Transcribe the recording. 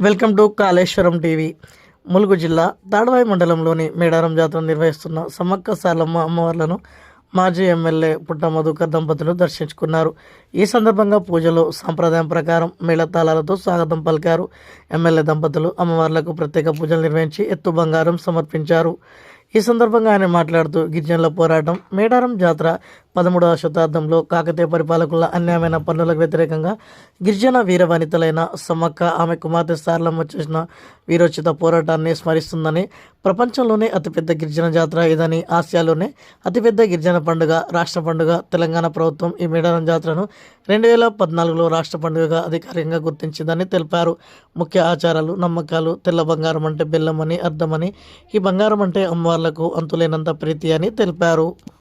Welcome to Kaleshwaram TV. Mulugu జిల్లా తాడవాయి మండలంలోని మేడారం జాతర నిర్వహిస్తున్న సమ్మక్క సార్లమ్మ అమ్మవార్లను మాజీ ఎమ్మెల్యే పుట్ట మధుకర్ దంపతులు దర్శించుకున్నారు. ఈ సందర్భంగా పూజలో సాంప్రదాయం ప్రకారం మేళతాళాలతో స్వాగతం పలికారు. ఎమ్మెల్యే దంపతులు అమ్మవార్లకు ప్రత్యేక పూజలు నిర్వహించి ఎత్తు బంగారం సమర్పించారు. ఈ సందర్భంగా ఆయన మాట్లాడుతూ గిరిజనుల పోరాటం మేడారం జాతర పదమూడవ శతాబ్దంలో కాకతీయ పరిపాలకుల అన్యాయమైన పన్నులకు వ్యతిరేకంగా గిరిజన వీరవనితలైన సమ్మక్క ఆమె కుమార్తె సార్లమ్మ చేసిన వీరోచిత పోరాటాన్ని స్మరిస్తుందని ప్రపంచంలోనే అతిపెద్ద గిరిజన జాతర ఇదని ఆసియాలోనే అతిపెద్ద గిరిజన పండుగ రాష్ట్ర పండుగ తెలంగాణ ప్రభుత్వం ఈ మేడారం జాతరను రెండు వేల పద్నాలుగులో రాష్ట్ర పండుగగా అధికారికంగా గుర్తించిందని తెలిపారు. ముఖ్య ఆచారాలు నమ్మకాలు తెల్ల బంగారం అంటే బెల్లం అని అర్థమని ఈ బంగారం అంటే అమ్మవార్లకు అంతులేనంత ప్రీతి అని తెలిపారు.